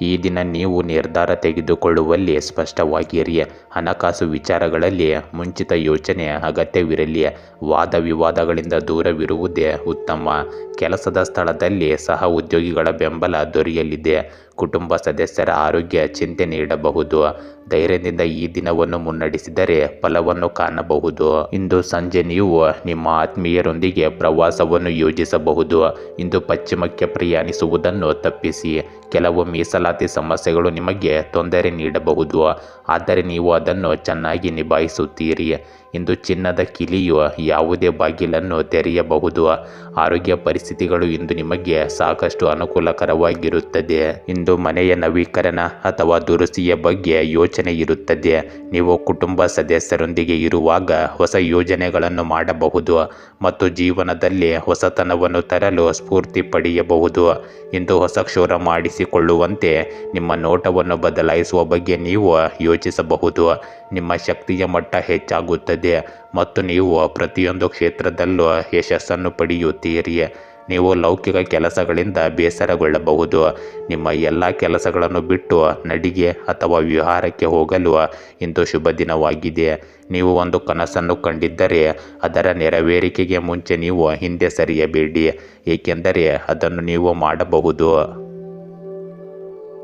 ಈ ದಿನ ನೀವು ನಿರ್ಧಾರ ತೆಗೆದುಕೊಳ್ಳುವಲ್ಲಿ ಸ್ಪಷ್ಟವಾಗಿರಿ ಹಣಕಾಸು ವಿಚಾರಗಳಲ್ಲಿ ಮುಂಚಿತ ಯೋಚನೆ ಅಗತ್ಯವಿರಲಿ. ವಾದ ವಿವಾದಗಳಿಂದ ದೂರವಿರುವುದೇ ಉತ್ತಮ. ಕೆಲಸದ ಸ್ಥಳದಲ್ಲಿ ಸಹ ಉದ್ಯೋಗಿಗಳ ಬೆಂಬಲ ದೊರೆಯಲಿದೆ. ಕುಟುಂಬ ಸದಸ್ಯರ ಆರೋಗ್ಯ ಚಿಂತೆ ನೀಡಬಹುದು. ಧೈರ್ಯದಿಂದ ಈ ದಿನವನ್ನು ಮುನ್ನಡೆಸಿದರೆ ಫಲವನ್ನು ಕಾಣಬಹುದು. ಇಂದು ಸಂಜೆ ನೀವು ನಿಮ್ಮ ಆತ್ಮೀಯರೊಂದಿಗೆ ಪ್ರವಾಸವನ್ನು ಯೋಜಿಸಬಹುದು. ಇಂದು ಪಶ್ಚಿಮಕ್ಕೆ ಪ್ರಯಾಣಿಸುವುದನ್ನು ತಪ್ಪಿಸಿ. ಕೆಲವು ಮೀಸಲಾತಿ ಸಮಸ್ಯೆಗಳು ನಿಮಗೆ ತೊಂದರೆ ನೀಡಬಹುದು. ಆದರೆ ನೀವು ಅದನ್ನು ಚೆನ್ನಾಗಿ ನಿಭಾಯಿಸುತ್ತೀರಿ. ಇಂದು ಚಿನ್ನದ ಕಿಲಿಯುವ ಯಾವುದೇ ಬಾಗಿಲನ್ನು ತೆರೆಯಬಹುದು. ಆರೋಗ್ಯ ಪರಿಸ್ಥಿತಿಗಳು ಇಂದು ನಿಮಗೆ ಸಾಕಷ್ಟು ಅನುಕೂಲಕರವಾಗಿರುತ್ತದೆ. ಇಂದು ಮನೆಯ ನವೀಕರಣ ಅಥವಾ ದುರಸ್ತಿಯ ಬಗ್ಗೆ ಯೋಚನೆ ಇರುತ್ತದೆ. ನೀವು ಕುಟುಂಬ ಸದಸ್ಯರೊಂದಿಗೆ ಇರುವಾಗ ಹೊಸ ಯೋಜನೆಗಳನ್ನು ಮಾಡಬಹುದು ಮತ್ತು ಜೀವನದಲ್ಲಿ ಹೊಸತನವನ್ನು ತರಲು ಸ್ಫೂರ್ತಿ ಪಡೆಯಬಹುದು. ಇಂದು ಹೊಸ ಕ್ಷೋರ ಮಾಡಿಸಿಕೊಳ್ಳುವಂತೆ ನಿಮ್ಮ ನೋಟವನ್ನು ಬದಲಾಯಿಸುವ ಬಗ್ಗೆ ನೀವು ಯೋಚಿಸಬಹುದು. ನಿಮ್ಮ ಶಕ್ತಿಯ ಮಟ್ಟ ಹೆಚ್ಚಾಗುತ್ತದೆ ಮತ್ತು ನೀವು ಪ್ರತಿಯೊಂದು ಕ್ಷೇತ್ರದಲ್ಲೂ ಯಶಸ್ಸನ್ನು ಪಡೆಯುತ್ತೀರಿ. ನೀವು ಲೌಕಿಕ ಕೆಲಸಗಳಿಂದ ಬೇಸರಗೊಳ್ಳಬಹುದು. ನಿಮ್ಮ ಎಲ್ಲ ಕೆಲಸಗಳನ್ನು ಬಿಟ್ಟು ನಡಿಗೆ ಅಥವಾ ವಿಹಾರಕ್ಕೆ ಹೋಗಲು ಇಂದು ಶುಭ ದಿನವಾಗಿದೆ. ನೀವು ಒಂದು ಕನಸನ್ನು ಕಂಡಿದ್ದರೆ ಅದರ ನೆರವೇರಿಕೆಗೆ ಮುಂಚೆ ನೀವು ಹಿಂದೆ ಸರಿಯಬೇಡಿ, ಏಕೆಂದರೆ ಅದನ್ನು ನೀವು ಮಾಡಬಹುದು.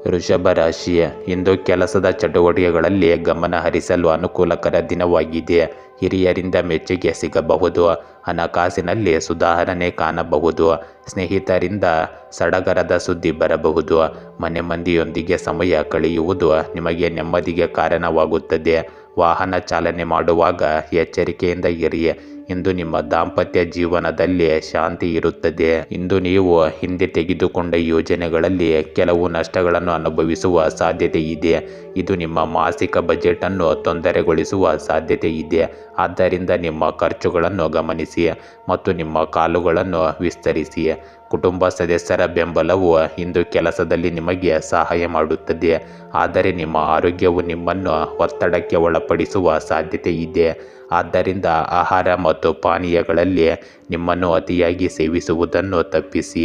ವೃಷಭ ರಾಶಿಯ ಇಂದು ಕೆಲಸದ ಚಟುವಟಿಕೆಗಳಲ್ಲಿ ಗಮನ ಹರಿಸಲು ಅನುಕೂಲಕರ ದಿನವಾಗಿದೆ. ಹಿರಿಯರಿಂದ ಮೆಚ್ಚುಗೆ ಸಿಗಬಹುದು. ಹಣಕಾಸಿನಲ್ಲಿ ಸುಧಾರಣೆ ಕಾಣಬಹುದು. ಸ್ನೇಹಿತರಿಂದ ಸಡಗರದ ಸುದ್ದಿ ಬರಬಹುದು. ಮನೆ ಮಂದಿಯೊಂದಿಗೆ ಸಮಯ ಕಳೆಯುವುದು ನಿಮಗೆ ನೆಮ್ಮದಿಗೆ ಕಾರಣವಾಗುತ್ತದೆ. ವಾಹನ ಚಾಲನೆ ಮಾಡುವಾಗ ಎಚ್ಚರಿಕೆಯಿಂದ ಇರಿ. ಇಂದು ನಿಮ್ಮ ದಾಂಪತ್ಯ ಜೀವನದಲ್ಲಿ ಶಾಂತಿ ಇರುತ್ತದೆ. ಇಂದು ನೀವು ಹಿಂದೆ ತೆಗೆದುಕೊಂಡ ಯೋಜನೆಗಳಲ್ಲಿ ಕೆಲವು ನಷ್ಟಗಳನ್ನು ಅನುಭವಿಸುವ ಸಾಧ್ಯತೆ ಇದೆ. ಇದು ನಿಮ್ಮ ಮಾಸಿಕ ಬಜೆಟ್ ಅನ್ನು ತೊಂದರೆಗೊಳಿಸುವ ಸಾಧ್ಯತೆ ಇದೆ. ಆದ್ದರಿಂದ ನಿಮ್ಮ ಖರ್ಚುಗಳನ್ನು ಗಮನಿಸಿ ಮತ್ತು ನಿಮ್ಮ ಕಾಲುಗಳನ್ನು ವಿಸ್ತರಿಸಿ. ಕುಟುಂಬ ಸದಸ್ಯರ ಬೆಂಬಲವು ಇಂದು ಕೆಲಸದಲ್ಲಿ ನಿಮಗೆ ಸಹಾಯ ಮಾಡುತ್ತದೆ. ಆದರೆ ನಿಮ್ಮ ಆರೋಗ್ಯವು ನಿಮ್ಮನ್ನು ಒತ್ತಡಕ್ಕೆ ಒಳಪಡಿಸುವ ಸಾಧ್ಯತೆ ಇದೆ. ಆದ್ದರಿಂದ ಆಹಾರ ಮತ್ತು ಪಾನೀಯಗಳಲ್ಲಿ ನಿಮ್ಮನ್ನು ಅತಿಯಾಗಿ ಸೇವಿಸುವುದನ್ನು ತಪ್ಪಿಸಿ,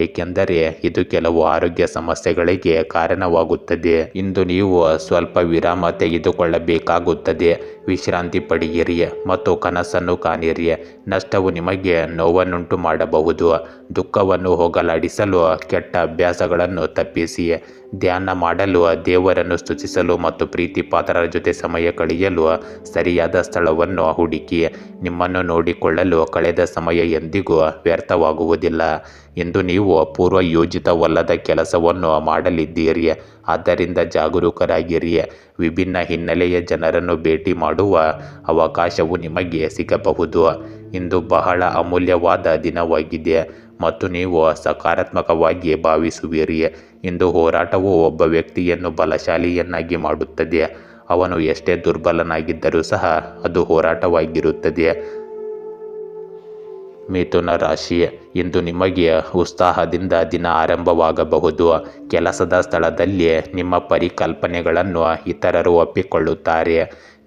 ಏಕೆಂದರೆ ಇದು ಕೆಲವು ಆರೋಗ್ಯ ಸಮಸ್ಯೆಗಳಿಗೆ ಕಾರಣವಾಗುತ್ತದೆ. ಇಂದು ನೀವು ಸ್ವಲ್ಪ ವಿರಾಮ ತೆಗೆದುಕೊಳ್ಳಬೇಕಾಗುತ್ತದೆ. ವಿಶ್ರಾಂತಿ ಪಡೆಯಿರಿ ಮತ್ತು ಕನಸನ್ನು ಕಾಣಿರಿ. ನಷ್ಟವು ನಿಮಗೆ ನೋವನ್ನುಂಟು ಮಾಡಬಹುದು. ದುಃಖವನ್ನು ಹೋಗಲಾಡಿಸಲು ಕೆಟ್ಟ ಅಭ್ಯಾಸಗಳನ್ನು ತಪ್ಪಿಸಿ. ಧ್ಯಾನ ಮಾಡಲು, ದೇವರನ್ನು ಸ್ತುತಿಸಲು ಮತ್ತು ಪ್ರೀತಿ ಪಾತ್ರರ ಜೊತೆ ಸಮಯ ಕಳೆಯಲು ಸರಿಯಾದ ಸ್ಥಳವನ್ನು ಹುಡುಕಿ. ನಿಮ್ಮನ್ನು ನೋಡಿಕೊಳ್ಳಲು ಕಳೆದ ಸಮಯ ಎಂದಿಗೂ ವ್ಯರ್ಥವಾಗುವುದಿಲ್ಲ. ಎಂದು ನೀವು ಪೂರ್ವ ಯೋಜಿತವಲ್ಲದ ಕೆಲಸವನ್ನು ಮಾಡಲಿದ್ದೀರಿ. ಆದ್ದರಿಂದ ಜಾಗರೂಕರಾಗಿರಿ. ವಿಭಿನ್ನ ಹಿನ್ನೆಲೆಯ ಜನರನ್ನು ಭೇಟಿ ಮಾಡುವ ಅವಕಾಶವು ನಿಮಗೆ ಸಿಗಬಹುದು. ಇಂದು ಬಹಳ ಅಮೂಲ್ಯವಾದ ದಿನವಾಗಿದೆ ಮತ್ತು ನೀವು ಸಕಾರಾತ್ಮಕವಾಗಿ ಭಾವಿಸುವಿರಿ. ಇಂದು ಹೋರಾಟವು ಒಬ್ಬ ವ್ಯಕ್ತಿಯನ್ನು ಬಲಶಾಲಿಯನ್ನಾಗಿ ಮಾಡುತ್ತದೆ. ಅವನು ಎಷ್ಟೇ ದುರ್ಬಲನಾಗಿದ್ದರೂ ಸಹ ಅದು ಹೋರಾಟವಾಗಿರುತ್ತದೆ. ಮಿಥುನ ರಾಶಿ, ಇಂದು ನಿಮಗೆ ಉತ್ಸಾಹದಿಂದ ದಿನ ಆರಂಭವಾಗಬಹುದು. ಕೆಲಸದ ಸ್ಥಳದಲ್ಲಿ ನಿಮ್ಮ ಪರಿಕಲ್ಪನೆಗಳನ್ನು ಇತರರು ಒಪ್ಪಿಕೊಳ್ಳುತ್ತಾರೆ.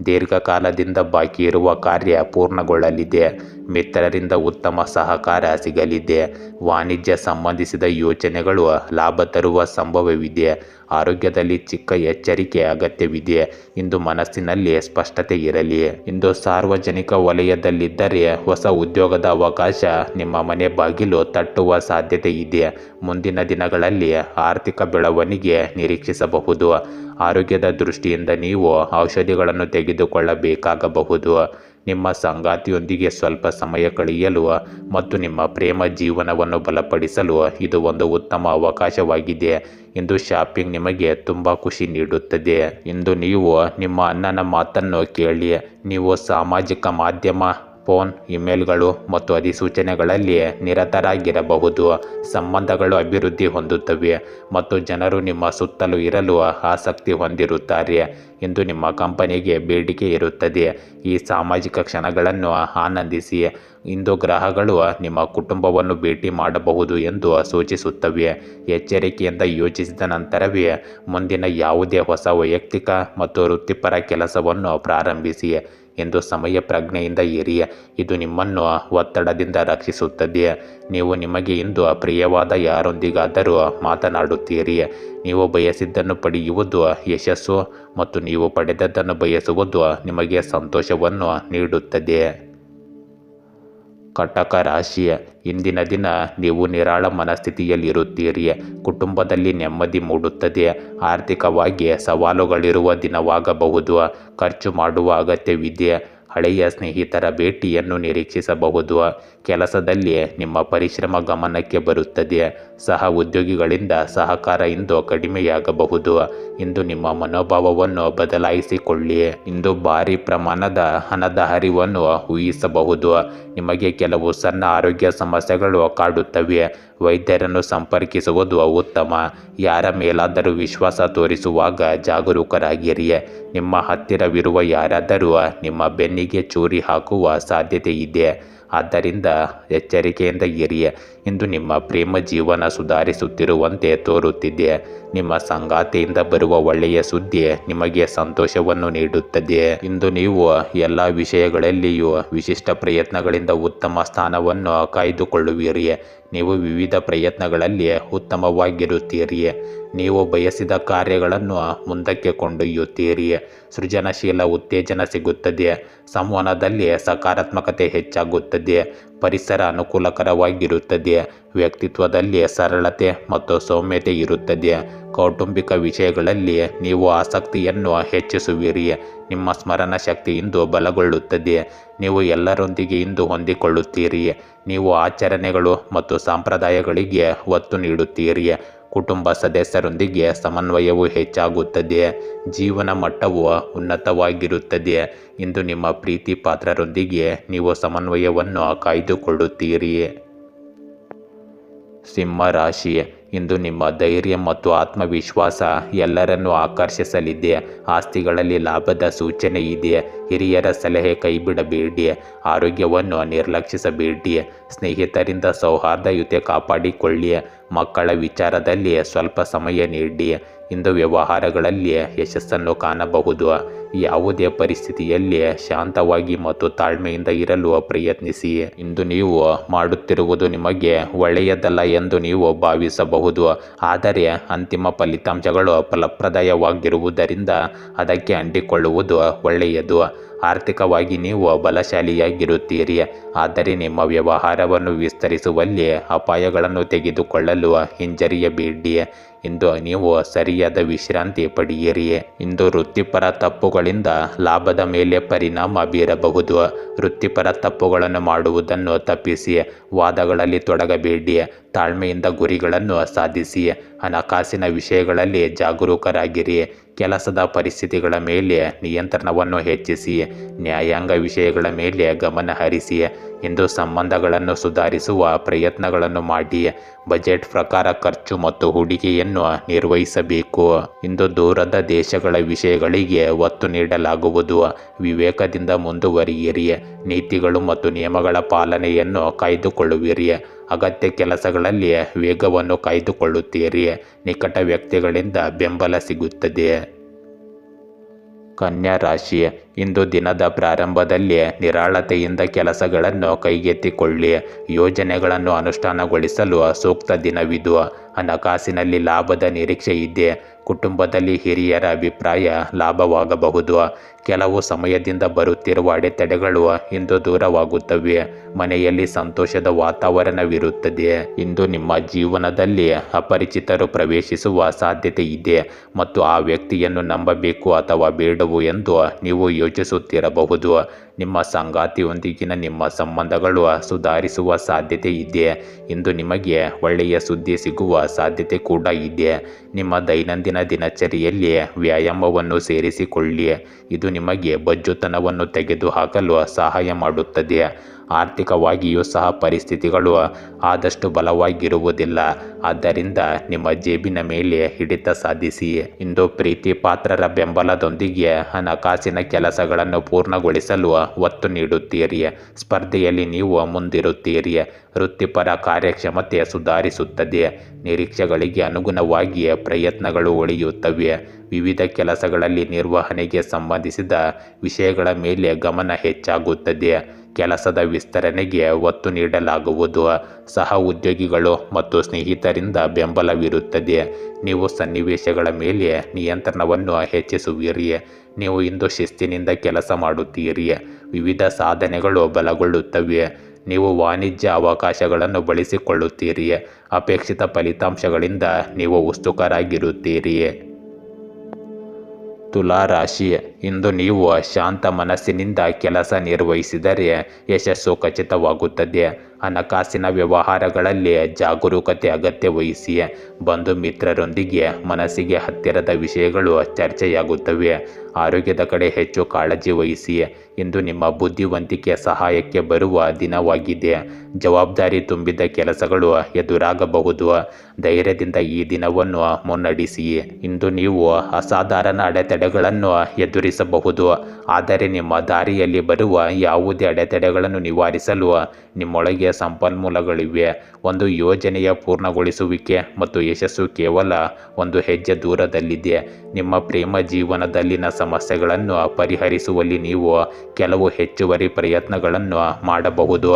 ದೀರ್ಘಕಾಲದಿಂದ ಬಾಕಿ ಇರುವ ಕಾರ್ಯ ಪೂರ್ಣಗೊಳ್ಳಲಿದೆ. ಮಿತ್ರರಿಂದ ಉತ್ತಮ ಸಹಕಾರ ಸಿಗಲಿದೆ. ವಾಣಿಜ್ಯ ಸಂಬಂಧಿಸಿದ ಯೋಜನೆಗಳು ಲಾಭ ತರುವ ಸಂಭವವಿದೆ. ಆರೋಗ್ಯದಲ್ಲಿ ಚಿಕ್ಕ ಎಚ್ಚರಿಕೆ ಅಗತ್ಯವಿದೆ. ಇಂದು ಮನಸ್ಸಿನಲ್ಲಿ ಸ್ಪಷ್ಟತೆ ಇರಲಿ. ಇಂದು ಸಾರ್ವಜನಿಕ ವಲಯದಲ್ಲಿದ್ದರೆ ಹೊಸ ಉದ್ಯೋಗದ ಅವಕಾಶ ನಿಮ್ಮ ಮನೆ ಬಾಗಿಲು ತಟ್ಟುವ ಸಾಧ್ಯತೆ ಇದೆ. ಮುಂದಿನ ದಿನಗಳಲ್ಲಿ ಆರ್ಥಿಕ ಬೆಳವಣಿಗೆ ನಿರೀಕ್ಷಿಸಬಹುದು. ಆರೋಗ್ಯದ ದೃಷ್ಟಿಯಿಂದ ನೀವು ಔಷಧಿಗಳನ್ನು ತೆಗೆದುಕೊಳ್ಳಬೇಕಾಗಬಹುದು. ನಿಮ್ಮ ಸಂಗಾತಿಯೊಂದಿಗೆ ಸ್ವಲ್ಪ ಸಮಯ ಕಳೆಯಲು ಮತ್ತು ನಿಮ್ಮ ಪ್ರೇಮ ಜೀವನವನ್ನು ಬಲಪಡಿಸಲು ಇದು ಒಂದು ಉತ್ತಮ ಅವಕಾಶವಾಗಿದೆ. ಇಂದು ಶಾಪಿಂಗ್ ನಿಮಗೆ ತುಂಬ ಖುಷಿ ನೀಡುತ್ತದೆ. ಇಂದು ನೀವು ನಿಮ್ಮ ಅಣ್ಣನ ಮಾತನ್ನು ಕೇಳಿ, ನೀವು ಸಾಮಾಜಿಕ ಮಾಧ್ಯಮ ಫೋನ್, ಇಮೇಲ್ಗಳು ಮತ್ತು ಅಧಿಸೂಚನೆಗಳಲ್ಲಿ ನಿರತರಾಗಿರಬಹುದು. ಸಂಬಂಧಗಳು ಅಭಿವೃದ್ಧಿ ಹೊಂದುತ್ತವೆ ಮತ್ತು ಜನರು ನಿಮ್ಮ ಸುತ್ತಲೂ ಇರಲು ಆಸಕ್ತಿ ಹೊಂದಿರುತ್ತಾರೆ. ಎಂದು ನಿಮ್ಮ ಕಂಪನಿಗೆ ಬೇಡಿಕೆ ಇರುತ್ತದೆ. ಈ ಸಾಮಾಜಿಕ ಕ್ಷಣಗಳನ್ನು ಆನಂದಿಸಿ. ಇಂದು ಗ್ರಹಗಳು ನಿಮ್ಮ ಕುಟುಂಬವನ್ನು ಭೇಟಿ ಮಾಡಬಹುದು ಎಂದು ಸೂಚಿಸುತ್ತವೆ. ಎಚ್ಚರಿಕೆಯಿಂದ ಯೋಚಿಸಿದ ನಂತರವೇ ಮುಂದಿನ ಯಾವುದೇ ಹೊಸ ವೈಯಕ್ತಿಕ ಮತ್ತು ವೃತ್ತಿಪರ ಕೆಲಸವನ್ನು ಪ್ರಾರಂಭಿಸಿ. ಎಂದು ಸಮಯ ಪ್ರಜ್ಞೆಯಿಂದ ಏರಿಯ ಇದು ನಿಮ್ಮನ್ನು ಒತ್ತಡದಿಂದ ರಕ್ಷಿಸುತ್ತದೆ. ನೀವು ನಿಮಗೆ ಇಂದು ಪ್ರಿಯವಾದ ಯಾರೊಂದಿಗಾದರೂ ಮಾತನಾಡುತ್ತೀರಿ. ನೀವು ಬಯಸಿದ್ದನ್ನು ಪಡೆಯುವುದು ಯಶಸ್ಸು ಮತ್ತು ನೀವು ಪಡೆದದ್ದನ್ನು ಬಯಸುವುದು ನಿಮಗೆ ಸಂತೋಷವನ್ನು ನೀಡುತ್ತದೆ. ಕಟಕ ರಾಶಿ ಇಂದಿನ ದಿನ ನೀವು ನಿರಾಳ ಮನಸ್ಥಿತಿಯಲ್ಲಿರುತ್ತೀರಿ. ಕುಟುಂಬದಲ್ಲಿ ನೆಮ್ಮದಿ ಮೂಡುತ್ತದೆ. ಆರ್ಥಿಕವಾಗಿ ಸವಾಲುಗಳಿರುವ ದಿನವಾಗಬಹುದು. ಖರ್ಚು ಮಾಡುವ ಅಗತ್ಯವಿದೆ. ಹಳೆಯ ಸ್ನೇಹಿತರ ಭೇಟಿಯನ್ನು ನಿರೀಕ್ಷಿಸಬಹುದು. ಕೆಲಸದಲ್ಲಿ ನಿಮ್ಮ ಪರಿಶ್ರಮ ಗಮನಕ್ಕೆ ಬರುತ್ತದೆ ಸಹ ಉದ್ಯೋಗಿಗಳಿಂದ ಸಹಕಾರ ಇಂದು ಕಡಿಮೆಯಾಗಬಹುದು. ಇಂದು ನಿಮ್ಮ ಮನೋಭಾವವನ್ನು ಬದಲಾಯಿಸಿಕೊಳ್ಳಿ ಇಂದು ಭಾರಿ ಪ್ರಮಾಣದ ಹಣದ ಹರಿವನ್ನು ಊಹಿಸಬಹುದು. ನಿಮಗೆ ಕೆಲವು ಸಣ್ಣ ಆರೋಗ್ಯ ಸಮಸ್ಯೆಗಳು ಕಾಡುತ್ತವೆ. ವೈದ್ಯರನ್ನು ಸಂಪರ್ಕಿಸುವುದು ಉತ್ತಮ. ಯಾರ ಮೇಲಾದರೂ ವಿಶ್ವಾಸ ತೋರಿಸುವಾಗ ಜಾಗರೂಕರಾಗಿರಿ ನಿಮ್ಮ ಹತ್ತಿರವಿರುವ ಯಾರಾದರೂ ನಿಮ್ಮ ಬೆನ್ನಿಗೆ ಚೂರಿ ಹಾಕುವ ಸಾಧ್ಯತೆ ಇದೆ ಆದ್ದರಿಂದ ಎಚ್ಚರಿಕೆಯಿಂದ ಇರಿ ಇಂದು ನಿಮ್ಮ ಪ್ರೇಮ ಜೀವನ ಸುಧಾರಿಸುತ್ತಿರುವಂತೆ ತೋರುತ್ತಿದೆ. ನಿಮ್ಮ ಸಂಗಾತಿಯಿಂದ ಬರುವ ಒಳ್ಳೆಯ ಸುದ್ದಿ ನಿಮಗೆ ಸಂತೋಷವನ್ನು ನೀಡುತ್ತದೆ. ಇಂದು ನೀವು ಎಲ್ಲ ವಿಷಯಗಳಲ್ಲಿಯೂ ವಿಶಿಷ್ಟ ಪ್ರಯತ್ನಗಳಿಂದ ಉತ್ತಮ ಸ್ಥಾನವನ್ನು ಕಾಯ್ದುಕೊಳ್ಳುವಿರಿ. ನೀವು ವಿವಿಧ ಪ್ರಯತ್ನಗಳಲ್ಲಿ ಉತ್ತಮವಾಗಿರುತ್ತೀರಿ ನೀವು ಬಯಸಿದ ಕಾರ್ಯಗಳನ್ನು ಮುಂದಕ್ಕೆ ಕೊಂಡೊಯ್ಯುತ್ತೀರಿ ಸೃಜನಶೀಲ ಉತ್ತೇಜನ ಸಿಗುತ್ತದೆ ಸಂವಹನದಲ್ಲಿ ಸಕಾರಾತ್ಮಕತೆ ಹೆಚ್ಚಾಗುತ್ತದೆ ಪರಿಸರ ಅನುಕೂಲಕರವಾಗಿರುತ್ತದೆ ವ್ಯಕ್ತಿತ್ವದಲ್ಲಿ ಸರಳತೆ ಮತ್ತು ಸೌಮ್ಯತೆ ಇರುತ್ತದೆ ಕೌಟುಂಬಿಕ ವಿಷಯಗಳಲ್ಲಿ ನೀವು ಆಸಕ್ತಿಯನ್ನು ಹೆಚ್ಚಿಸುವಿರಿ. ನಿಮ್ಮ ಸ್ಮರಣ ಶಕ್ತಿ ಇಂದು ಬಲಗೊಳ್ಳುತ್ತದೆ. ನೀವು ಎಲ್ಲರೊಂದಿಗೆ ಇಂದು ಹೊಂದಿಕೊಳ್ಳುತ್ತೀರಿ. ನೀವು ಆಚರಣೆಗಳು ಮತ್ತು ಸಂಪ್ರದಾಯಗಳಿಗೆ ಒತ್ತು ನೀಡುತ್ತೀರಿ. ಕುಟುಂಬ ಸದಸ್ಯರೊಂದಿಗೆ ಸಮನ್ವಯವು ಹೆಚ್ಚಾಗುತ್ತದೆ. ಜೀವನ ಮಟ್ಟವು ಉನ್ನತವಾಗಿರುತ್ತದೆ. ಇಂದು ನಿಮ್ಮ ಪ್ರೀತಿ ಪಾತ್ರರೊಂದಿಗೆ ನೀವು ಸಮನ್ವಯವನ್ನು ಕಾಯ್ದುಕೊಳ್ಳುತ್ತೀರಿ. ಸಿಂಹ ರಾಶಿ ಇಂದು ನಿಮ್ಮ ಧೈರ್ಯ ಮತ್ತು ಆತ್ಮವಿಶ್ವಾಸ ಎಲ್ಲರನ್ನೂ ಆಕರ್ಷಿಸಲಿದೆ. ಆಸ್ತಿಗಳಲ್ಲಿ ಲಾಭದ ಸೂಚನೆ ಇದೆ. ಹಿರಿಯರ ಸಲಹೆ ಕೈಬಿಡಬೇಡಿ. ಆರೋಗ್ಯವನ್ನು ನಿರ್ಲಕ್ಷಿಸಬೇಡಿ. ಸ್ನೇಹಿತರಿಂದ ಸೌಹಾರ್ದಯುತೆ ಕಾಪಾಡಿಕೊಳ್ಳಿ. ಮಕ್ಕಳ ವಿಚಾರದಲ್ಲಿ ಸ್ವಲ್ಪ ಸಮಯ ನೀಡಿ. ಇಂದು ವ್ಯವಹಾರಗಳಲ್ಲಿ ಯಶಸ್ಸನ್ನು ಕಾಣಬಹುದು. ಯಾವುದೇ ಪರಿಸ್ಥಿತಿಯಲ್ಲಿ ಶಾಂತವಾಗಿ ಮತ್ತು ತಾಳ್ಮೆಯಿಂದ ಇರಲು ಪ್ರಯತ್ನಿಸಿ. ಇಂದು ನೀವು ಮಾಡುತ್ತಿರುವುದು ನಿಮಗೆ ಒಳ್ಳೆಯದಲ್ಲ ಎಂದು ನೀವು ಭಾವಿಸಬಹುದು. ಆದರೆ ಅಂತಿಮ ಫಲಿತಾಂಶಗಳು ಫಲಪ್ರದಾಯವಾಗಿರುವುದರಿಂದ ಅದಕ್ಕೆ ಅಂಟಿಕೊಳ್ಳುವುದು ಒಳ್ಳೆಯದು. ಆರ್ಥಿಕವಾಗಿ ನೀವು ಬಲಶಾಲಿಯಾಗಿರುತ್ತೀರಿ. ಆದರೆ ನಿಮ್ಮ ವ್ಯವಹಾರವನ್ನು ವಿಸ್ತರಿಸುವಲ್ಲಿ ಅಪಾಯಗಳನ್ನು ತೆಗೆದುಕೊಳ್ಳಲು ಹಿಂಜರಿಯಬೇಡಿ ಇಂದು ನೀವು ಸರಿಯಾದ ವಿಶ್ರಾಂತಿ ಪಡೆಯಿರಿ. ಇಂದು ವೃತ್ತಿಪರ ತಪ್ಪುಗಳಿಂದ ಲಾಭದ ಮೇಲೆ ಪರಿಣಾಮ ಬೀರಬಹುದು. ವೃತ್ತಿಪರ ತಪ್ಪುಗಳನ್ನು ಮಾಡುವುದನ್ನು ತಪ್ಪಿಸಿ, ವಾದಗಳಲ್ಲಿ ತೊಡಗಬೇಡಿ. ತಾಳ್ಮೆಯಿಂದ ಗುರಿಗಳನ್ನು ಸಾಧಿಸಿ, ಹಣಕಾಸಿನ ವಿಷಯಗಳಲ್ಲಿ ಜಾಗರೂಕರಾಗಿರಿ. ಕೆಲಸದ ಪರಿಸ್ಥಿತಿಗಳ ಮೇಲೆ ನಿಯಂತ್ರಣವನ್ನು ಹೆಚ್ಚಿಸಿ, ನ್ಯಾಯಾಂಗ ವಿಷಯಗಳ ಮೇಲೆ ಗಮನ ಹರಿಸಿ, ಇಂದು ಸಂಬಂಧಗಳನ್ನು ಸುಧಾರಿಸುವ ಪ್ರಯತ್ನಗಳನ್ನು ಮಾಡಿ, ಬಜೆಟ್ ಪ್ರಕಾರ ಖರ್ಚು ಮತ್ತು ಹೂಡಿಕೆಯನ್ನು ನಿರ್ವಹಿಸಬೇಕು. ಇಂದು ದೂರದ ದೇಶಗಳ ವಿಷಯಗಳಿಗೆ ಒತ್ತು ನೀಡಲಾಗುವುದು. ವಿವೇಕದಿಂದ ಮುಂದುವರಿಯಿರಿ. ನೀತಿಗಳು ಮತ್ತು ನಿಯಮಗಳ ಪಾಲನೆಯನ್ನು ಕಾಯ್ದುಕೊಳ್ಳುವಿರಿ. ಅಗತ್ಯ ಕೆಲಸಗಳಲ್ಲಿ ವೇಗವನ್ನು ಕಾಯ್ದುಕೊಳ್ಳುತ್ತೀರಿ. ನಿಕಟ ವ್ಯಕ್ತಿಗಳಿಂದ ಬೆಂಬಲ ಸಿಗುತ್ತದೆ. ಕನ್ಯಾ ರಾಶಿ, ಇಂದು ದಿನದ ಪ್ರಾರಂಭದಲ್ಲಿ ನಿರಾಳತೆಯಿಂದ ಕೆಲಸಗಳನ್ನು ಕೈಗೆತ್ತಿಕೊಳ್ಳಿ. ಯೋಜನೆಗಳನ್ನು ಅನುಷ್ಠಾನಗೊಳಿಸಲು ಸೂಕ್ತ ದಿನವಿದು. ಹಣಕಾಸಿನಲ್ಲಿ ಲಾಭದ ನಿರೀಕ್ಷೆ ಇದೆ. ಕುಟುಂಬದಲ್ಲಿ ಹಿರಿಯರ ಅಭಿಪ್ರಾಯ ಲಾಭವಾಗಬಹುದು. ಕೆಲವು ಸಮಯದಿಂದ ಬರುತ್ತಿರುವ ಅಡೆತಡೆಗಳು ಇಂದು ದೂರವಾಗುತ್ತವೆ. ಮನೆಯಲ್ಲಿ ಸಂತೋಷದ ವಾತಾವರಣವಿರುತ್ತದೆ. ಇಂದು ನಿಮ್ಮ ಜೀವನದಲ್ಲಿ ಅಪರಿಚಿತರು ಪ್ರವೇಶಿಸುವ ಸಾಧ್ಯತೆ ಇದೆ ಮತ್ತು ಆ ವ್ಯಕ್ತಿಯನ್ನು ನಂಬಬೇಕು ಅಥವಾ ಬೇಡವು ಎಂದು ನೀವು ಯೋಚಿಸುತ್ತಿರಬಹುದು. ನಿಮ್ಮ ಸಂಗಾತಿಯೊಂದಿಗಿನ ನಿಮ್ಮ ಸಂಬಂಧಗಳು ಸುಧಾರಿಸುವ ಸಾಧ್ಯತೆ ಇದೆ. ಇಂದು ನಿಮಗೆ ಒಳ್ಳೆಯ ಸುದ್ದಿ ಸಿಗುವ ಸಾಧ್ಯತೆ ಕೂಡ ಇದೆ. ನಿಮ್ಮ ದೈನಂದಿನ ದಿನಚರಿಯಲ್ಲಿ ವ್ಯಾಯಾಮವನ್ನು ಸೇರಿಸಿಕೊಳ್ಳಿ. ಇದು ನಿಮಗೆ ಬಜ್ಜುತನವನ್ನು ತೆಗೆದುಹಾಕಲು ಸಹಾಯ ಮಾಡುತ್ತದೆ. ಆರ್ಥಿಕವಾಗಿಯೂ ಸಹ ಪರಿಸ್ಥಿತಿಗಳು ಆದಷ್ಟು ಬಲವಾಗಿರುವುದಿಲ್ಲ. ಆದ್ದರಿಂದ ನಿಮ್ಮ ಜೇಬಿನ ಮೇಲೆ ಹಿಡಿತ ಸಾಧಿಸಿ. ಇಂದು ಪ್ರೀತಿ ಪಾತ್ರರ ಬೆಂಬಲದೊಂದಿಗೆ ಹಣಕಾಸಿನ ಕೆಲಸಗಳನ್ನು ಪೂರ್ಣಗೊಳಿಸಲು ಒತ್ತು ನೀಡುತ್ತೀರಿ. ಸ್ಪರ್ಧೆಯಲ್ಲಿ ನೀವು ಮುಂದಿರುತ್ತೀರಿ. ವೃತ್ತಿಪರ ಕಾರ್ಯಕ್ಷಮತೆ ಸುಧಾರಿಸುತ್ತದೆ. ನಿರೀಕ್ಷೆಗಳಿಗೆ ಅನುಗುಣವಾಗಿ ಪ್ರಯತ್ನಗಳು ಉಳಿಯುತ್ತವೆ. ವಿವಿಧ ಕೆಲಸಗಳಲ್ಲಿ ನಿರ್ವಹಣೆಗೆ ಸಂಬಂಧಿಸಿದ ವಿಷಯಗಳ ಮೇಲೆ ಗಮನ ಹೆಚ್ಚಾಗುತ್ತದೆ. ಕೆಲಸದ ವಿಸ್ತರಣೆಗೆ ಒತ್ತು ನೀಡಲಾಗುವುದು. ಸಹ ಉದ್ಯೋಗಿಗಳು ಮತ್ತು ಸ್ನೇಹಿತರಿಂದ ಬೆಂಬಲವಿರುತ್ತದೆ. ನೀವು ಸನ್ನಿವೇಶಗಳ ಮೇಲೆ ನಿಯಂತ್ರಣವನ್ನು ಹೆಚ್ಚಿಸುವಿರಿ. ನೀವು ಇಂದು ಶಿಸ್ತಿನಿಂದ ಕೆಲಸ ಮಾಡುತ್ತೀರಿ. ವಿವಿಧ ಸಾಧನೆಗಳು ಬಲಗೊಳ್ಳುತ್ತವೆ. ನೀವು ವಾಣಿಜ್ಯ ಅವಕಾಶಗಳನ್ನು ಬಳಸಿಕೊಳ್ಳುತ್ತೀರಿ. ಅಪೇಕ್ಷಿತ ಫಲಿತಾಂಶಗಳಿಂದ ನೀವು ಉತ್ಸುಕರಾಗಿರುತ್ತೀರಿ. ತುಲಾ ರಾಶಿ. ಇಂದು ನೀವು ಶಾಂತ ಮನಸ್ಸಿನಿಂದ ಕೆಲಸ ನಿರ್ವಹಿಸಿದರೆ ಯಶಸ್ಸು ಖಚಿತವಾಗುತ್ತದೆ. ಹಣಕಾಸಿನ ವ್ಯವಹಾರಗಳಲ್ಲಿ ಜಾಗರೂಕತೆ ಅಗತ್ಯ ವಹಿಸಿ ಬಂಧು ಮಿತ್ರರೊಂದಿಗೆ ಮನಸ್ಸಿಗೆ ಹತ್ತಿರದ ವಿಷಯಗಳು ಚರ್ಚೆಯಾಗುತ್ತವೆ. ಆರೋಗ್ಯದ ಕಡೆ ಹೆಚ್ಚು ಕಾಳಜಿ ವಹಿಸಿ ಇಂದು ನಿಮ್ಮ ಬುದ್ಧಿವಂತಿಕೆ ಸಹಾಯಕ್ಕೆ ಬರುವ ದಿನವಾಗಿದೆ. ಜವಾಬ್ದಾರಿ ತುಂಬಿದ ಕೆಲಸಗಳು ಎದುರಾಗಬಹುದು. ಧೈರ್ಯದಿಂದ ಈ ದಿನವನ್ನು ಮುನ್ನಡೆಸಿ ಇಂದು ನೀವು ಅಸಾಧಾರಣ ಅಡೆತಡೆಗಳನ್ನು ಎದುರಿಸಬಹುದು. ಆದರೆ ನಿಮ್ಮ ದಾರಿಯಲ್ಲಿ ಬರುವ ಯಾವುದೇ ಅಡೆತಡೆಗಳನ್ನು ನಿವಾರಿಸಲು ನಿಮ್ಮೊಳಗೆ ಸಂಪನ್ಮೂಲಗಳಿವೆ. ಒಂದು ಯೋಜನೆಯ ಪೂರ್ಣಗೊಳಿಸುವಿಕೆ ಮತ್ತು ಯಶಸ್ಸು ಕೇವಲ ಒಂದು ಹೆಜ್ಜೆ ದೂರದಲ್ಲಿದೆ. ನಿಮ್ಮ ಪ್ರೇಮ ಜೀವನದಲ್ಲಿನ ಸಮಸ್ಯೆಗಳನ್ನು ಪರಿಹರಿಸುವಲ್ಲಿ ನೀವು ಕೆಲವು ಹೆಚ್ಚುವರಿ ಪ್ರಯತ್ನಗಳನ್ನು ಮಾಡಬಹುದು.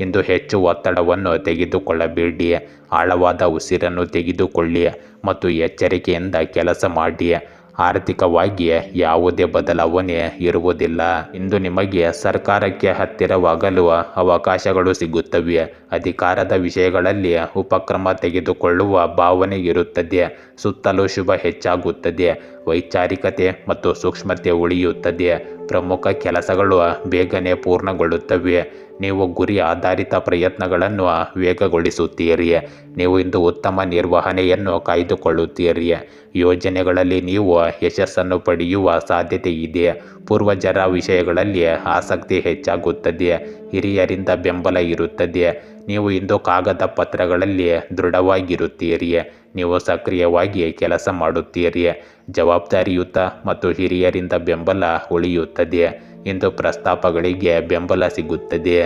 ಇಂದು ಹೆಚ್ಚು ಒತ್ತಡವನ್ನು ತೆಗೆದುಕೊಳ್ಳಬೇಡಿ. ಆಳವಾದ ಉಸಿರನ್ನು ತೆಗೆದುಕೊಳ್ಳಿ ಮತ್ತು ಎಚ್ಚರಿಕೆಯಿಂದ ಕೆಲಸ ಮಾಡಿ. ಆರ್ಥಿಕವಾಗಿ ಯಾವುದೇ ಬದಲಾವಣೆ ಇರುವುದಿಲ್ಲ. ಇಂದು ನಿಮಗೆ ಸರ್ಕಾರಕ್ಕೆ ಹತ್ತಿರವಾಗಲು ಅವಕಾಶಗಳು ಸಿಗುತ್ತವೆ. ಅಧಿಕಾರದ ವಿಷಯಗಳಲ್ಲಿ ಉಪಕ್ರಮ ತೆಗೆದುಕೊಳ್ಳುವ ಭಾವನೆ ಇರುತ್ತದೆ. ಸುತ್ತಲೂ ಶುಭ ಹೆಚ್ಚಾಗುತ್ತದೆ. ವೈಚಾರಿಕತೆ ಮತ್ತು ಸೂಕ್ಷ್ಮತೆ ಉಳಿಯುತ್ತದೆ. ಪ್ರಮುಖ ಕೆಲಸಗಳು ಬೇಗನೆ ಪೂರ್ಣಗೊಳ್ಳುತ್ತವೆ. ನೀವು ಗುರಿ ಆಧಾರಿತ ಪ್ರಯತ್ನಗಳನ್ನು ವೇಗಗೊಳಿಸುತ್ತೀರಿ. ನೀವು ಇಂದು ಉತ್ತಮ ನಿರ್ವಹಣೆಯನ್ನು ಕಾಯ್ದುಕೊಳ್ಳುತ್ತೀರಿ. ಯೋಜನೆಗಳಲ್ಲಿ ನೀವು ಯಶಸ್ಸನ್ನು ಪಡೆಯುವ ಸಾಧ್ಯತೆ ಇದೆ. ಪೂರ್ವಜರ ವಿಷಯಗಳಲ್ಲಿ ಆಸಕ್ತಿ ಹೆಚ್ಚಾಗುತ್ತದೆ. ಹಿರಿಯರಿಂದ ಬೆಂಬಲ ಇರುತ್ತದೆ. ನೀವು ಇಂದು ಕಾಗದ ಪತ್ರಗಳಲ್ಲಿ ದೃಢವಾಗಿರುತ್ತೀರಿ ನೀವು ಸಕ್ರಿಯವಾಗಿ ಕೆಲಸ ಮಾಡುತ್ತೀರಿ ಜವಾಬ್ದಾರಿಯುತ ಮತ್ತು ಹಿರಿಯರಿಂದ ಬೆಂಬಲ ಉಳಿಯುತ್ತದೆ ಇಂದು ಪ್ರಸ್ತಾಪಗಳಿಗೆ ಬೆಂಬಲ ಸಿಗುತ್ತದೆ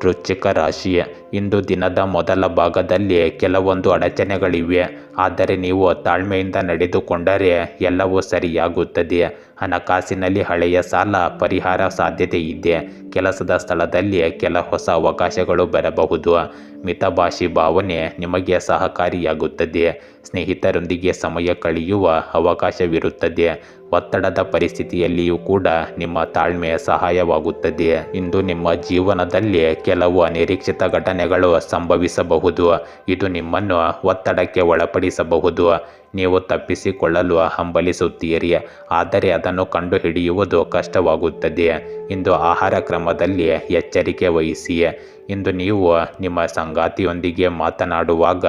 ವೃಶ್ಚಿಕ ರಾಶಿ ಇಂದು ದಿನದ ಮೊದಲ ಭಾಗದಲ್ಲಿ ಕೆಲವೊಂದು ಅಡಚಣೆಗಳಿವೆ. ಆದರೆ ನೀವು ತಾಳ್ಮೆಯಿಂದ ನಡೆದುಕೊಂಡರೆ ಎಲ್ಲವೂ ಸರಿಯಾಗುತ್ತದೆ. ಹಣಕಾಸಿನಲ್ಲಿ ಹಳೆಯ ಸಾಲ, ಪರಿಹಾರ ಸಾಧ್ಯತೆ ಇದೆ. ಕೆಲಸದ ಸ್ಥಳದಲ್ಲಿ ಕೆಲ ಹೊಸ ಅವಕಾಶಗಳು ಬರಬಹುದು. ಮಿತಭಾಷಿ ಭಾವನೆ ನಿಮಗೆ ಸಹಕಾರಿಯಾಗುತ್ತದೆ. ಸ್ನೇಹಿತರೊಂದಿಗೆ ಸಮಯ ಕಳೆಯುವ ಅವಕಾಶವಿರುತ್ತದೆ. ಒತ್ತಡದ ಪರಿಸ್ಥಿತಿಯಲ್ಲಿಯೂ ಕೂಡ ನಿಮ್ಮ ತಾಳ್ಮೆ ಸಹಾಯವಾಗುತ್ತದೆ. ಇಂದು ನಿಮ್ಮ ಜೀವನದಲ್ಲಿ ಕೆಲವು ಅನಿರೀಕ್ಷಿತ ಘಟನೆಗಳು ಸಂಭವಿಸಬಹುದು. ಇದು ನಿಮ್ಮನ್ನು ಒತ್ತಡಕ್ಕೆ ಒಳಪಡಿಸಬಹುದು. ನೀವು ತಪ್ಪಿಸಿಕೊಳ್ಳಲು ಹಂಬಲಿಸುತ್ತೀರಿ ಆದರೆ ಅದನ್ನು ಕಂಡುಹಿಡಿಯುವುದು ಕಷ್ಟವಾಗುತ್ತದೆ. ಇಂದು ಆಹಾರ ಕ್ರಮದಲ್ಲಿ ಎಚ್ಚರಿಕೆ ವಹಿಸಿ. ಇಂದು ನೀವು ನಿಮ್ಮ ಸಂಗಾತಿಯೊಂದಿಗೆ ಮಾತನಾಡುವಾಗ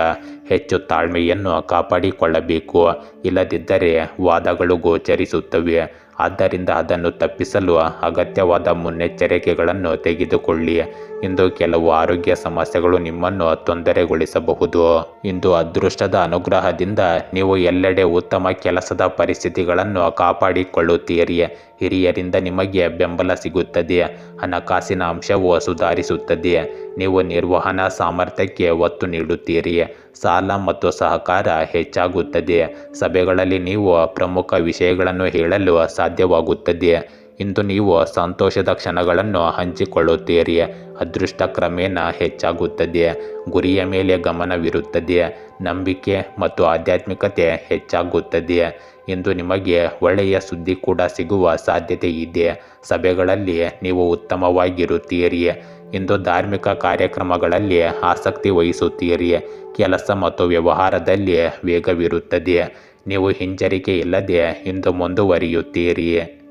ಹೆಚ್ಚು ತಾಳ್ಮೆಯನ್ನು ಕಾಪಾಡಿಕೊಳ್ಳಬೇಕು. ಇಲ್ಲದಿದ್ದರೆ ವಾದಗಳು ಗೋಚರಿಸುತ್ತವೆ. ಆದ್ದರಿಂದ ಅದನ್ನು ತಪ್ಪಿಸಲು ಅಗತ್ಯವಾದ ಮುನ್ನೆಚ್ಚರಿಕೆಗಳನ್ನು ತೆಗೆದುಕೊಳ್ಳಿ. ಇಂದು ಕೆಲವು ಆರೋಗ್ಯ ಸಮಸ್ಯೆಗಳು ನಿಮ್ಮನ್ನು ತೊಂದರೆಗೊಳಿಸಬಹುದು. ಇಂದು ಅದೃಷ್ಟದ ಅನುಗ್ರಹದಿಂದ ನೀವು ಎಲ್ಲೆಡೆ ಉತ್ತಮ ಕೆಲಸದ ಪರಿಸ್ಥಿತಿಗಳನ್ನು ಕಾಪಾಡಿಕೊಳ್ಳುತ್ತೀರಿ. ಹಿರಿಯರಿಂದ ನಿಮಗೆ ಬೆಂಬಲ ಸಿಗುತ್ತದೆ ಹಣಕಾಸಿನ ಅಂಶವು ಸುಧಾರಿಸುತ್ತದೆ ನೀವು ನಿರ್ವಹಣಾ ಸಾಮರ್ಥ್ಯಕ್ಕೆ ಒತ್ತು ನೀಡುತ್ತೀರಿ ಸಾಲ ಮತ್ತು ಸಹಕಾರ ಹೆಚ್ಚಾಗುತ್ತದೆ ಸಭೆಗಳಲ್ಲಿ ನೀವು ಪ್ರಮುಖ ವಿಷಯಗಳನ್ನು ಹೇಳಲು ಸಾಧ್ಯವಾಗುತ್ತದೆ ಇಂದು ನೀವು ಸಂತೋಷದ ಕ್ಷಣಗಳನ್ನು ಹಂಚಿಕೊಳ್ಳುತ್ತೀರಿ. ಅದೃಷ್ಟ ಕ್ರಮೇಣ ಹೆಚ್ಚಾಗುತ್ತದೆ. ಗುರಿಯ ಮೇಲೆ ಗಮನವಿರುತ್ತದೆ. ನಂಬಿಕೆ ಮತ್ತು ಆಧ್ಯಾತ್ಮಿಕತೆ ಹೆಚ್ಚಾಗುತ್ತದೆ. ಇಂದು ನಿಮಗೆ ಒಳ್ಳೆಯ ಸುದ್ದಿ ಕೂಡ ಸಿಗುವ ಸಾಧ್ಯತೆ ಇದೆ. ಸಭೆಗಳಲ್ಲಿ ನೀವು ಉತ್ತಮವಾಗಿರುತ್ತೀರಿ. ಇಂದು ಧಾರ್ಮಿಕ ಕಾರ್ಯಕ್ರಮಗಳಲ್ಲಿ ಆಸಕ್ತಿ ವಹಿಸುತ್ತೀರಿ. ಕೆಲಸ ಮತ್ತು ವ್ಯವಹಾರದಲ್ಲಿ ವೇಗವಿರುತ್ತದೆ. ನೀವು ಹಿಂಜರಿಕೆ ಇಲ್ಲದೆ ಇಂದು ಮುಂದುವರಿಯುತ್ತೀರಿ.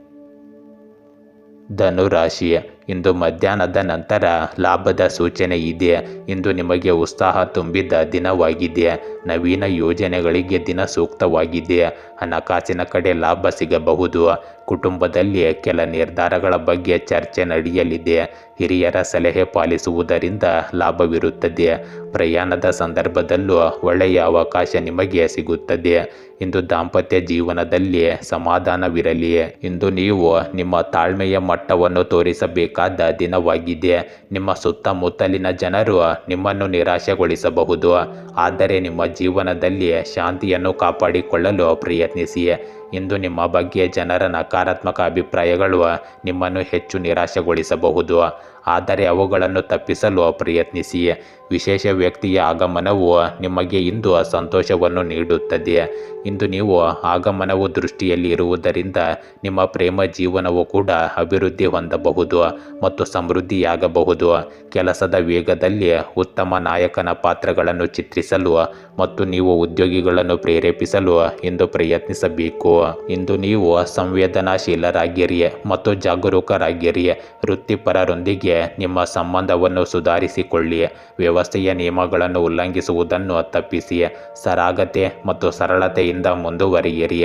ధనురాశియ ಇಂದು ಮಧ್ಯಾಹ್ನದ ನಂತರ ಲಾಭದ ಸೂಚನೆ ಇದೆ. ಇಂದು ನಿಮಗೆ ಉತ್ಸಾಹ ತುಂಬಿದ ದಿನವಾಗಿದೆ. ನವೀನ ಯೋಜನೆಗಳಿಗೆ ದಿನ ಸೂಕ್ತವಾಗಿದೆ. ಹಣಕಾಸಿನ ಕಡೆ ಲಾಭ ಸಿಗಬಹುದು. ಕುಟುಂಬದಲ್ಲಿ ಕೆಲ ನಿರ್ಧಾರಗಳ ಬಗ್ಗೆ ಚರ್ಚೆ ನಡೆಯಲಿದೆ. ಹಿರಿಯರ ಸಲಹೆ ಪಾಲಿಸುವುದರಿಂದ ಲಾಭವಿರುತ್ತದೆ. ಪ್ರಯಾಣದ ಸಂದರ್ಭದಲ್ಲೂ ಒಳ್ಳೆಯ ಅವಕಾಶ ನಿಮಗೆ ಸಿಗುತ್ತದೆ. ಇಂದು ದಾಂಪತ್ಯ ಜೀವನದಲ್ಲಿ ಸಮಾಧಾನವಿರಲಿ. ಇಂದು ನೀವು ನಿಮ್ಮ ತಾಳ್ಮೆಯ ಮಟ್ಟವನ್ನು ತೋರಿಸಬೇಕಾದ ದಿನವಾಗಿದೆ. ನಿಮ್ಮ ಸುತ್ತಮುತ್ತಲಿನ ಜನರು ನಿಮ್ಮನ್ನು ನಿರಾಶೆಗೊಳಿಸಬಹುದು. ಆದರೆ ನಿಮ್ಮ ಜೀವನದಲ್ಲಿ ಶಾಂತಿಯನ್ನು ಕಾಪಾಡಿಕೊಳ್ಳಲು ಪ್ರಯತ್ನಿಸಿ. ಇಂದು ನಿಮ್ಮ ಬಗ್ಗೆ ಜನರ ನಕಾರಾತ್ಮಕ ಅಭಿಪ್ರಾಯಗಳು ನಿಮ್ಮನ್ನು ಹೆಚ್ಚು ನಿರಾಶೆಗೊಳಿಸಬಹುದು. ಆದರೆ ಅವುಗಳನ್ನು ತಪ್ಪಿಸಲು ಪ್ರಯತ್ನಿಸಿ. ವಿಶೇಷ ವ್ಯಕ್ತಿಯ ಆಗಮನವು ನಿಮಗೆ ಇಂದು ಸಂತೋಷವನ್ನು ನೀಡುತ್ತದೆ. ಇಂದು ನೀವು ಆಗಮನವು ದೃಷ್ಟಿಯಲ್ಲಿ ಇರುವುದರಿಂದ ನಿಮ್ಮ ಪ್ರೇಮ ಜೀವನವು ಕೂಡ ಅಭಿವೃದ್ಧಿ ಹೊಂದಬಹುದು ಮತ್ತು ಸಮೃದ್ಧಿಯಾಗಬಹುದು. ಕೆಲಸದ ವೇಗದಲ್ಲಿ ಉತ್ತಮ ನಾಯಕನ ಪಾತ್ರಗಳನ್ನು ಚಿತ್ರಿಸಲು ಮತ್ತು ನೀವು ಉದ್ಯೋಗಿಗಳನ್ನು ಪ್ರೇರೇಪಿಸಲು ಇಂದು ಪ್ರಯತ್ನಿಸಬೇಕು. ಇಂದು ನೀವು ಸಂವೇದನಾಶೀಲರಾಗಿರಿ ಮತ್ತು ಜಾಗರೂಕರಾಗಿರಿ. ವೃತ್ತಿಪರರೊಂದಿಗೆ ನಿಮ್ಮ ಸಂಬಂಧವನ್ನು ಸುಧಾರಿಸಿಕೊಳ್ಳಿ. ವ್ಯವಸ್ಥೆಯ ನಿಯಮಗಳನ್ನು ಉಲ್ಲಂಘಿಸುವುದನ್ನು ತಪ್ಪಿಸಿ ಸರಾಗತೆ ಮತ್ತು ಸರಳತೆಯಿಂದ ಮುಂದುವರಿಯಿರಿ.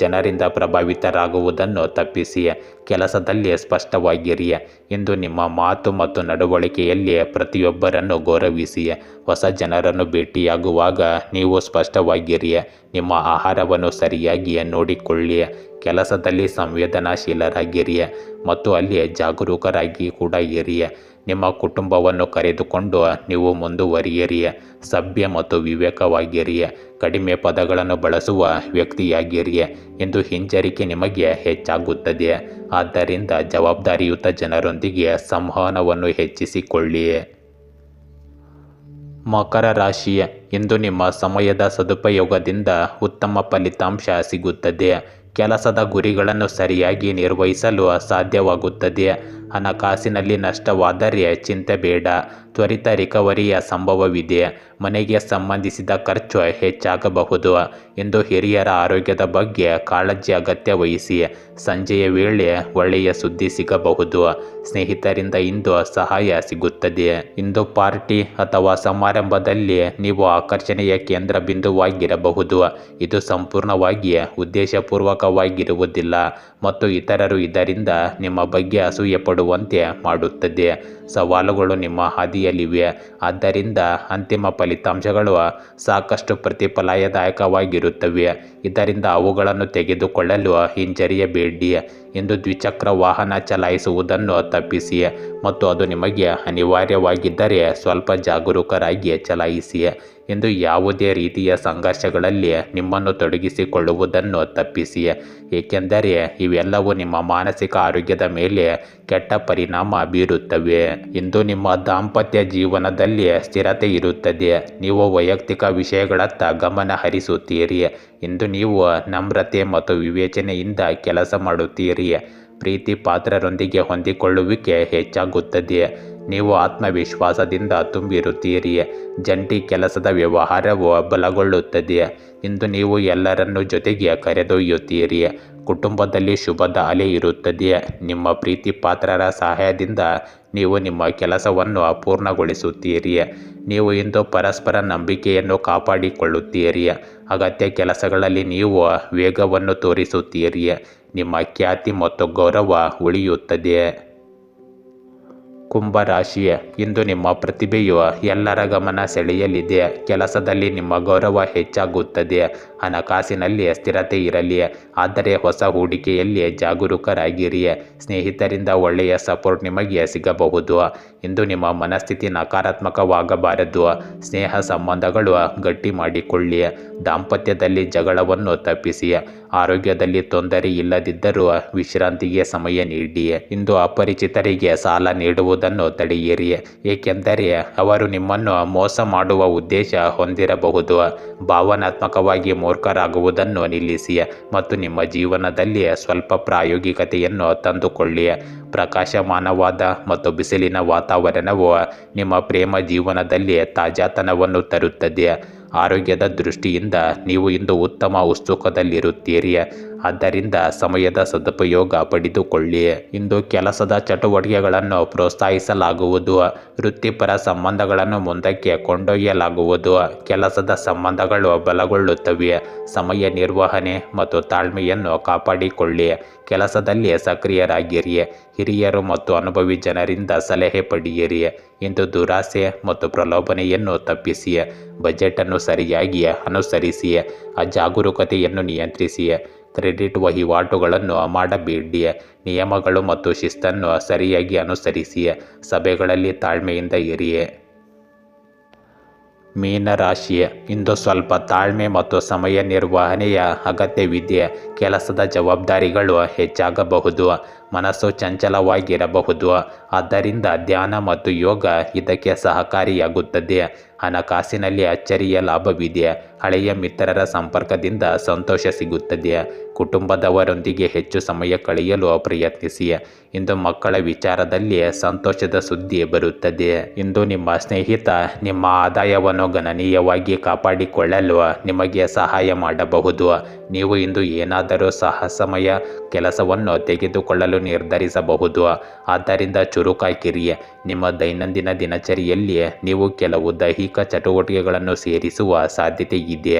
ಜನರಿಂದ ಪ್ರಭಾವಿತರಾಗುವುದನ್ನು ತಪ್ಪಿಸಿ ಕೆಲಸದಲ್ಲಿ ಸ್ಪಷ್ಟವಾಗಿರಿ ಎಂದು ನಿಮ್ಮ ಮಾತು ಮತ್ತು ನಡವಳಿಕೆಯಲ್ಲಿ ಪ್ರತಿಯೊಬ್ಬರನ್ನು ಗೌರವಿಸಿ ಹೊಸ ಜನರನ್ನು ಭೇಟಿಯಾಗುವಾಗ ನೀವು ಸ್ಪಷ್ಟವಾಗಿರಿ ನಿಮ್ಮ ಆಹಾರವನ್ನು ಸರಿಯಾಗಿ ನೋಡಿಕೊಳ್ಳಿ ಕೆಲಸದಲ್ಲಿ ಸಂವೇದನಾಶೀಲರಾಗಿರಿ ಮತ್ತು ಅಲ್ಲಿ ಜಾಗರೂಕರಾಗಿ ಕೂಡ ಇರಿ ನಿಮ್ಮ ಕುಟುಂಬವನ್ನು ಕರೆದುಕೊಂಡು ನೀವು ಮುಂದುವರಿಯಿರಿ. ಸಭ್ಯ ಮತ್ತು ವಿವೇಕವಾಗಿರಿ. ಕಡಿಮೆ ಪದಗಳನ್ನು ಬಳಸುವ ವ್ಯಕ್ತಿಯಾಗಿರಿ ಎಂದು ಹಿಂಜರಿಕೆ ನಿಮಗೆ ಹೆಚ್ಚಾಗುತ್ತದೆ. ಆದ್ದರಿಂದ ಜವಾಬ್ದಾರಿಯುತ ಜನರೊಂದಿಗೆ ಸಂವಹನವನ್ನು ಹೆಚ್ಚಿಸಿಕೊಳ್ಳಿ. ಮಕರ ರಾಶಿ, ಇಂದು ನಿಮ್ಮ ಸಮಯದ ಸದುಪಯೋಗದಿಂದ ಉತ್ತಮ ಫಲಿತಾಂಶ ಸಿಗುತ್ತದೆ. ಕೆಲಸದ ಗುರಿಗಳನ್ನು ಸರಿಯಾಗಿ ನಿರ್ವಹಿಸಲು ಸಾಧ್ಯವಾಗುತ್ತದೆ. ಹಣಕಾಸಿನಲ್ಲಿ ನಷ್ಟವಾದರೆ ಚಿಂತೆ ಬೇಡ. ತ್ವರಿತ ರಿಕವರಿಯ ಸಂಭವವಿದೆ. ಮನೆಗೆ ಸಂಬಂಧಿಸಿದ ಖರ್ಚು ಹೆಚ್ಚಾಗಬಹುದು ಎಂದು ಹಿರಿಯರ ಆರೋಗ್ಯದ ಬಗ್ಗೆ ಕಾಳಜಿ ಅಗತ್ಯ ವಹಿಸಿ ಸಂಜೆಯ ವೇಳೆ ಒಳ್ಳೆಯ ಸುದ್ದಿ ಸಿಗಬಹುದು. ಸ್ನೇಹಿತರಿಂದ ಇಂದು ಸಹಾಯ ಸಿಗುತ್ತದೆ. ಇಂದು ಪಾರ್ಟಿ ಅಥವಾ ಸಮಾರಂಭದಲ್ಲಿ ನೀವು ಆಕರ್ಷಣೆಯ ಕೇಂದ್ರ ಬಿಂದುವಾಗಿರಬಹುದು. ಇದು ಸಂಪೂರ್ಣವಾಗಿ ಉದ್ದೇಶಪೂರ್ವಕವಾಗಿರುವುದಿಲ್ಲ. ಮತ್ತು ಇತರರು ಇದರಿಂದ ನಿಮ್ಮ ಬಗ್ಗೆ ಅಸೂಯೆ ಪಡುವಂತೆ ಮಾಡುತ್ತದೆ. ಸವಾಲುಗಳು ನಿಮ್ಮ ಹಾದಿಯಲ್ಲಿವೆ. ಆದ್ದರಿಂದ ಅಂತಿಮ ಫಲಿತಾಂಶಗಳು ಸಾಕಷ್ಟು ಪ್ರತಿಫಲಾಯದಾಯಕವಾಗಿರುತ್ತವೆ ಇದರಿಂದ ಅವುಗಳನ್ನು ತೆಗೆದುಕೊಳ್ಳಲು ಹಿಂಜರಿಯಬೇಡಿ. ಎಂದು ದ್ವಿಚಕ್ರ ವಾಹನ ಚಲಾಯಿಸುವುದನ್ನು ತಪ್ಪಿಸಿ ಮತ್ತು ಅದು ನಿಮಗೆ ಅನಿವಾರ್ಯವಾಗಿದ್ದರೆ ಸ್ವಲ್ಪ ಜಾಗರೂಕರಾಗಿ ಚಲಾಯಿಸಿ. ಎಂದು ಯಾವುದೇ ರೀತಿಯ ಸಂಘರ್ಷಗಳಲ್ಲಿ ನಿಮ್ಮನ್ನು ತೊಡಗಿಸಿಕೊಳ್ಳುವುದನ್ನು ತಪ್ಪಿಸಿ. ಏಕೆಂದರೆ ಇವೆಲ್ಲವೂ ನಿಮ್ಮ ಮಾನಸಿಕ ಆರೋಗ್ಯದ ಮೇಲೆ ಕೆಟ್ಟ ಪರಿಣಾಮ ಬೀರುತ್ತವೆ. ಇಂದು ನಿಮ್ಮ ದಾಂಪತ್ಯ ಜೀವನದಲ್ಲಿ ಸ್ಥಿರತೆ ಇರುತ್ತದೆ. ನೀವು ವೈಯಕ್ತಿಕ ವಿಷಯಗಳತ್ತ ಗಮನ ಹರಿಸುತ್ತೀರಿ. ಇಂದು ನೀವು ನಮ್ರತೆ ಮತ್ತು ವಿವೇಚನೆಯಿಂದ ಕೆಲಸ ಮಾಡುತ್ತೀರಿ. ಪ್ರೀತಿ ಪಾತ್ರರೊಂದಿಗೆ ಹೊಂದಿಕೊಳ್ಳುವಿಕೆ ಹೆಚ್ಚಾಗುತ್ತದೆ. ನೀವು ಆತ್ಮವಿಶ್ವಾಸದಿಂದ ತುಂಬಿರುತ್ತೀರಿ ಜಂಟಿ ಕೆಲಸದ ವ್ಯವಹಾರವು ಬಲಗೊಳ್ಳುತ್ತದೆ ಇಂದು ನೀವು ಎಲ್ಲರನ್ನು ಜೊತೆಗೆ ಕರೆದೊಯ್ಯುತ್ತೀರಿ ಕುಟುಂಬದಲ್ಲಿ ಶುಭದ ಅಲೆ ಇರುತ್ತದೆ ನಿಮ್ಮ ಪ್ರೀತಿ ಪಾತ್ರರ ಸಹಾಯದಿಂದ ನೀವು ನಿಮ್ಮ ಕೆಲಸವನ್ನು ಅಪೂರ್ಣಗೊಳಿಸುತ್ತೀರಿ ನೀವು ಇಂದು ಪರಸ್ಪರ ನಂಬಿಕೆಯನ್ನು ಕಾಪಾಡಿಕೊಳ್ಳುತ್ತೀರಿ ಅಗತ್ಯ ಕೆಲಸಗಳಲ್ಲಿ ನೀವು ವೇಗವನ್ನು ತೋರಿಸುತ್ತೀರಿ ನಿಮ್ಮ ಖ್ಯಾತಿ ಮತ್ತು ಗೌರವ ಉಳಿಯುತ್ತದೆ ಕುಂಭರಾಶಿ ಇಂದು ನಿಮ್ಮ ಪ್ರತಿಭೆಯು ಎಲ್ಲರ ಗಮನ ಸೆಳೆಯಲಿದೆ. ಕೆಲಸದಲ್ಲಿ ನಿಮ್ಮ ಗೌರವ ಹೆಚ್ಚಾಗುತ್ತದೆ. ಹಣಕಾಸಿನಲ್ಲಿ ಸ್ಥಿರತೆ ಇರಲಿ. ಆದರೆ ಹೊಸ ಹೂಡಿಕೆಯಲ್ಲಿ ಜಾಗರೂಕರಾಗಿರಿ. ಸ್ನೇಹಿತರಿಂದ ಒಳ್ಳೆಯ ಸಪೋರ್ಟ್ ನಿಮಗೆ ಸಿಗಬಹುದು. ಇಂದು ನಿಮ್ಮ ಮನಸ್ಥಿತಿ ನಕಾರಾತ್ಮಕವಾಗಬಾರದು. ಸ್ನೇಹ ಸಂಬಂಧಗಳು ಗಟ್ಟಿ ಮಾಡಿಕೊಳ್ಳಿ ದಾಂಪತ್ಯದಲ್ಲಿ ಜಗಳವನ್ನು ತಪ್ಪಿಸಿ. ಆರೋಗ್ಯದಲ್ಲಿ ತೊಂದರೆ ಇಲ್ಲದಿದ್ದರೂ ವಿಶ್ರಾಂತಿಗೆ ಸಮಯ ನೀಡಿ. ಇಂದು ಅಪರಿಚಿತರಿಗೆ ಸಾಲ ನೀಡುವುದನ್ನು ತಡೆಯಿರಿ. ಏಕೆಂದರೆ ಅವರು ನಿಮ್ಮನ್ನು ಮೋಸ ಮಾಡುವ ಉದ್ದೇಶ ಹೊಂದಿರಬಹುದು. ಭಾವನಾತ್ಮಕವಾಗಿ ಮೂರ್ಖರಾಗುವುದನ್ನು ನಿಲ್ಲಿಸಿ ಮತ್ತು ನಿಮ್ಮ ಜೀವನದಲ್ಲಿ ಸ್ವಲ್ಪ ಪ್ರಾಯೋಗಿಕತೆಯನ್ನು ತಂದುಕೊಳ್ಳಿ. ಪ್ರಕಾಶಮಾನವಾದ ಮತ್ತು ಬಿಸಿಲಿನ ವಾತಾವರಣವು ನಿಮ್ಮ ಪ್ರೇಮ ಜೀವನದಲ್ಲಿ ತಾಜಾತನವನ್ನು ತರುತ್ತದೆ. ಆರೋಗ್ಯದ ದೃಷ್ಟಿಯಿಂದ ನೀವು ಇಂದು ಉತ್ತಮ ಉತ್ಸುಕದಲ್ಲಿರುತ್ತೀರಿ. ಆದ್ದರಿಂದ ಸಮಯದ ಸದುಪಯೋಗ ಪಡೆದುಕೊಳ್ಳಿ. ಇಂದು ಕೆಲಸದ ಚಟುವಟಿಕೆಗಳನ್ನು ಪ್ರೋತ್ಸಾಹಿಸಲಾಗುವುದು. ವೃತ್ತಿಪರ ಸಂಬಂಧಗಳನ್ನು ಮುಂದಕ್ಕೆ ಕೊಂಡೊಯ್ಯಲಾಗುವುದು. ಕೆಲಸದ ಸಂಬಂಧಗಳು ಬಲಗೊಳ್ಳುತ್ತವೆ. ಸಮಯ ನಿರ್ವಹಣೆ ಮತ್ತು ತಾಳ್ಮೆಯನ್ನು ಕಾಪಾಡಿಕೊಳ್ಳಿ. ಕೆಲಸದಲ್ಲಿ ಸಕ್ರಿಯರಾಗಿರಿ. ಹಿರಿಯರು ಮತ್ತು ಅನುಭವಿ ಜನರಿಂದ ಸಲಹೆ ಪಡೆಯಿರಿ. ಇಂದು ದುರಾಸೆ ಮತ್ತು ಪ್ರಲೋಭನೆಯನ್ನು ತಪ್ಪಿಸಿ. ಬಜೆಟನ್ನು ಸರಿಯಾಗಿ ಅನುಸರಿಸಿ. ಅಜಾಗರೂಕತೆಯನ್ನು ನಿಯಂತ್ರಿಸಿ. ಕ್ರೆಡಿಟ್ ವಹಿವಾಟುಗಳನ್ನು ಮಾಡಬೇಡಿ ನಿಯಮಗಳು ಮತ್ತು ಶಿಸ್ತನ್ನು ಸರಿಯಾಗಿ ಅನುಸರಿಸಿ. ಸಭೆಗಳಲ್ಲಿ ತಾಳ್ಮೆಯಿಂದ ಇರಿ. ಮೀನರಾಶಿ ಇಂದು ಸ್ವಲ್ಪ ತಾಳ್ಮೆ ಮತ್ತು ಸಮಯ ನಿರ್ವಹಣೆಯ ಅಗತ್ಯವಿದೆ. ಕೆಲಸದ ಜವಾಬ್ದಾರಿಗಳು ಹೆಚ್ಚಾಗಬಹುದು. ಮನಸ್ಸು ಚಂಚಲವಾಗಿರಬಹುದು. ಆದ್ದರಿಂದ ಧ್ಯಾನ ಮತ್ತು ಯೋಗ ಇದಕ್ಕೆ ಸಹಕಾರಿಯಾಗುತ್ತದೆ. ಹಣಕಾಸಿನಲ್ಲಿ ಅಚ್ಚರಿಯ ಲಾಭವಿದೆ. ಹಳೆಯ ಮಿತ್ರರ ಸಂಪರ್ಕದಿಂದ ಸಂತೋಷ ಸಿಗುತ್ತದೆ. ಕುಟುಂಬದವರೊಂದಿಗೆ ಹೆಚ್ಚು ಸಮಯ ಕಳೆಯಲು ಪ್ರಯತ್ನಿಸಿ. ಇಂದು ಮಕ್ಕಳ ವಿಚಾರದಲ್ಲಿ ಸಂತೋಷದ ಸುದ್ದಿ ಬರುತ್ತದೆ. ಇಂದು ನಿಮ್ಮ ಸ್ನೇಹಿತ ನಿಮ್ಮ ಆದಾಯವನ್ನು ಗಣನೀಯವಾಗಿ ಕಾಪಾಡಿಕೊಳ್ಳಲು ನಿಮಗೆ ಸಹಾಯ ಮಾಡಬಹುದು. ನೀವು ಇಂದು ಏನಾದರೂ ಸಾಹಸಮಯ ಕೆಲಸವನ್ನು ತೆಗೆದುಕೊಳ್ಳಲು ನಿರ್ಧರಿಸಬಹುದು. ಆದ್ದರಿಂದ ಚುರುಕಾಗಿರಿ. ನಿಮ್ಮ ದೈನಂದಿನ ದಿನಚರಿಯಲ್ಲಿ ನೀವು ಕೆಲವು ದೈಹಿಕ ಚಟುವಟಿಕೆಗಳನ್ನು ಸೇರಿಸುವ ಸಾಧ್ಯತೆ ಇದೆ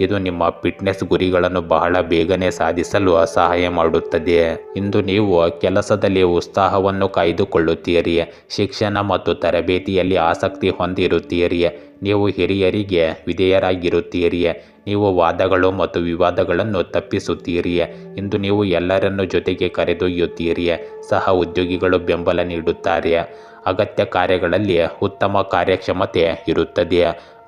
ಇದು ನಿಮ್ಮ ಫಿಟ್ನೆಸ್ ಗುರಿಗಳನ್ನು ಬಹಳ ಬೇಗನೆ ಸಾಧಿಸಲು ಸಹಾಯ ಮಾಡುತ್ತದೆ. ಇಂದು ನೀವು ಕೆಲಸದಲ್ಲಿ ಉತ್ಸಾಹವನ್ನು ಕಾಯ್ದುಕೊಳ್ಳುತ್ತೀರಿ, ಶಿಕ್ಷಣ ಮತ್ತು ತರಬೇತಿಯಲ್ಲಿ ಆಸಕ್ತಿ ಹೊಂದಿರುತ್ತೀರಿ, ನೀವು ಹಿರಿಯರಿಗೆ ವಿಧೇಯರಾಗಿರುತ್ತೀರಿ, ನೀವು ವಾದಗಳು ಮತ್ತು ವಿವಾದಗಳನ್ನು ತಪ್ಪಿಸುತ್ತೀರಿ, ಇಂದು ನೀವು ಎಲ್ಲರನ್ನು ಜೊತೆಗೆ ಕರೆದೊಯ್ಯುತ್ತೀರಿ, ಸಹ ಉದ್ಯೋಗಿಗಳು ಬೆಂಬಲ ನೀಡುತ್ತಾರೆ. ಅಗತ್ಯ ಕಾರ್ಯಗಳಲ್ಲಿ ಉತ್ತಮ ಕಾರ್ಯಕ್ಷಮತೆ ಇರುತ್ತದೆ.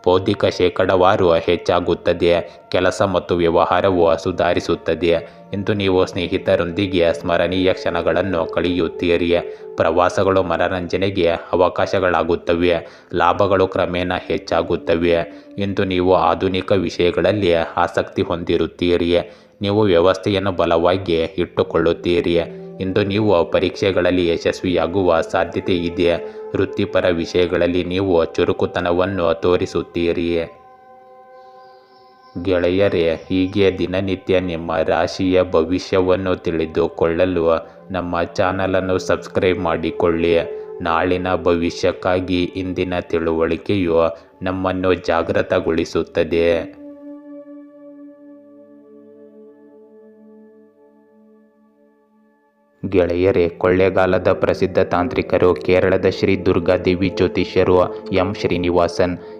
ಬೌದ್ಧಿಕ ಶೇಕಡಾವಾರು ಹೆಚ್ಚಾಗುತ್ತದೆ. ಕೆಲಸ ಮತ್ತು ವ್ಯವಹಾರವು ಸುಧಾರಿಸುತ್ತದೆ. ಇಂದು ನೀವು ಸ್ನೇಹಿತರೊಂದಿಗೆ ಸ್ಮರಣೀಯ ಕ್ಷಣಗಳನ್ನು ಕಳೆಯುತ್ತೀರಿ. ಪ್ರವಾಸಗಳು ಮನರಂಜನೆಗೆ ಅವಕಾಶಗಳಾಗುತ್ತವೆ. ಲಾಭಗಳು ಕ್ರಮೇಣ ಹೆಚ್ಚಾಗುತ್ತವೆ. ಇಂದು ನೀವು ಆಧುನಿಕ ವಿಷಯಗಳಲ್ಲಿ ಆಸಕ್ತಿ ಹೊಂದಿರುತ್ತೀರಿ. ನೀವು ವ್ಯವಸ್ಥೆಯನ್ನು ಬಲವಾಗಿ ಇಟ್ಟುಕೊಳ್ಳುತ್ತೀರಿ. ಇಂದು ನೀವು ಪರೀಕ್ಷೆಗಳಲ್ಲಿ ಯಶಸ್ವಿಯಾಗುವ ಸಾಧ್ಯತೆ ಇದೆ ವೃತ್ತಿಪರ ವಿಷಯಗಳಲ್ಲಿ ನೀವು ಚುರುಕುತನವನ್ನು ತೋರಿಸುತ್ತೀರಿ. ಗೆಳೆಯರೇ, ಹೀಗೆ ದಿನನಿತ್ಯ ನಿಮ್ಮ ರಾಶಿಯ ಭವಿಷ್ಯವನ್ನು ತಿಳಿದುಕೊಳ್ಳಲು ನಮ್ಮ ಚಾನಲನ್ನು ಸಬ್ಸ್ಕ್ರೈಬ್ ಮಾಡಿಕೊಳ್ಳಿ. ನಾಳಿನ ಭವಿಷ್ಯಕ್ಕಾಗಿ ಇಂದಿನ ತಿಳುವಳಿಕೆಯು ನಮ್ಮನ್ನು ಜಾಗೃತಗೊಳಿಸುತ್ತದೆ. ಗೆಳೆಯರೇ ಕೊಳ್ಳೇಗಾಲದ ಪ್ರಸಿದ್ಧ ತಾಂತ್ರಿಕರು ಕೇರಳದ ಶ್ರೀ ದುರ್ಗಾದೇವಿ ಜ್ಯೋತಿಷ್ಯರು ಎಂ ಶ್ರೀನಿವಾಸನ್.